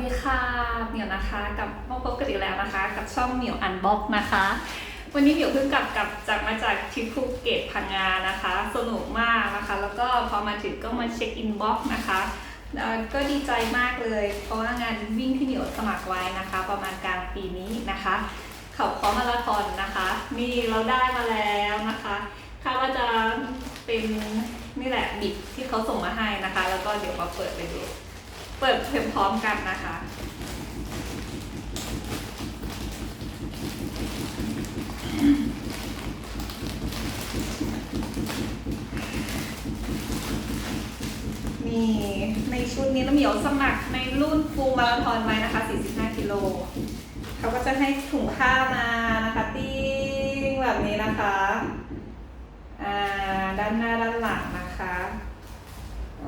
ดีค่ะเหมียวนะคะกับมาพบกันอีกแล้วนะคะ กับช่องเหมียวอันบ็อกนะคะ วันนี้เหมียวเพิ่งกลับกลับจากมาจากทริปภูเก็ตพังงานะคะ สนุกมากนะคะ แล้วก็พอมาถึงก็มาเช็คอินบ็อกนะคะก็ดีใจมากเลย เพราะว่างานวิ่งที่เหมียวสมัครไว้นะคะ ประมาณกลางปีนี้นะคะเขาคอมาราธอนนะคะนี่เราได้มาแล้วนะคะคาดว่าจะเป็นนี่แหละบิดที่เขาส่งมาให้นะคะ แล้วก็เดี๋ยวมาเปิดไปดู เปิดเพลงพร้อมกันนะคะ นี่ในชุดนี้น้ำเหมียวสมัครในรุ่นฟูลมาราธอนไว้นะคะ 45 กิโล เขาก็จะให้ถุงผ้ามานะคะ ติ้งแบบนี้นะคะด้านหน้าด้านหลังนะคะ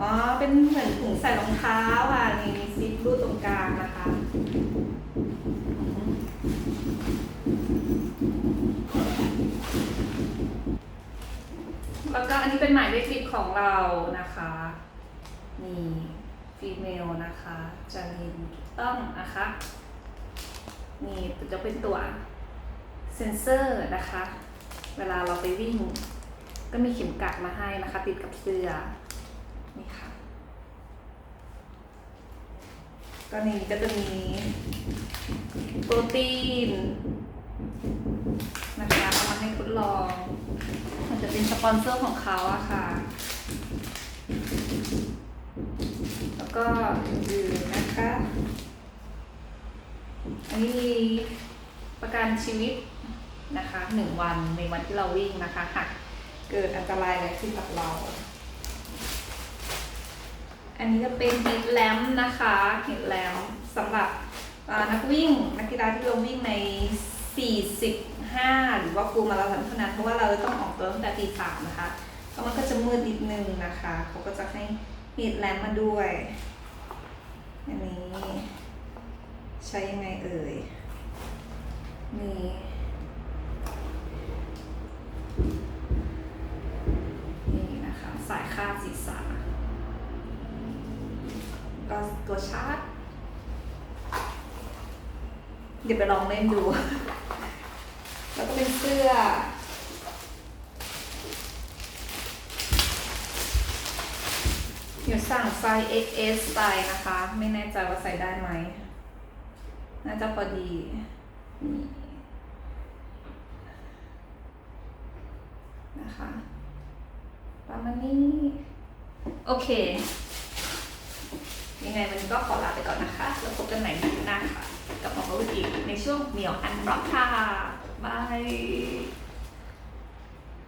อ๋อ เป็นเหมือนถุงใส่รองเท้าอะ นี่มีซิปรูดตรงกลางนะคะอืมแล้ว ก็อันนี้เป็นหมายเลขบิดของเรานะคะนี่ฟีเมลนะคะจารินถูกต้องนะคะนี่จะเป็นตัวเซนเซอร์นะคะ เวลาเราไปวิ่ง ก็มีเข็มกัดมาให้นะคะ ติดกับเสื้อนี่ค่ะก็นนี้ก็จะมีโปรตีน นะคะเอามาให้ทดลอง มันจะเป็นสปอนเซอร์ของเขาอะค่ะ แล้วก็อื่นนะคะ อันนี้มีประกันชีวิตนะคะหนึ่งวันในวันที่เราวิ่งนะคะหากเกิดอันตรายอะไรขึ้นกับเรา อันนี้จะเป็นฮิตแลมนะคะฮิตแลมสำหรับนักวิ่งนักกีฬาที่ลงวิ่งใน 45หรือว่าฟูลมาราธอนเท่านั้นเพราะว่าเราต้องออกตัวตั้งแต่ตีสามนะคะแล้วมันก็จะมืดนิดนึงนะคะเขาก็จะให้ฮิตแลมมาด้วยอันนี้ใช้ยังไงเอ่ยนี่นี่นะคะสายคาดศีรษะก็ตัวชาร์จเดี๋ยวไปลองเล่นดู แล้วก็เป็นเสื้อเดี๋ยวสั่งไซส์ XS ไปนะคะ ไม่แน่ใจว่าใส่ได้ไหม น่าจะพอดี นะคะประมาณนี้ โอเค ยังไงวันนี้ก็ขอลาไปก่อนนะคะ แล้วพบกันใหม่ในคลิปหน้าค่ะ กับหมอวิอีกในช่วงเหมียวอันบล็อกค่ะ Bye.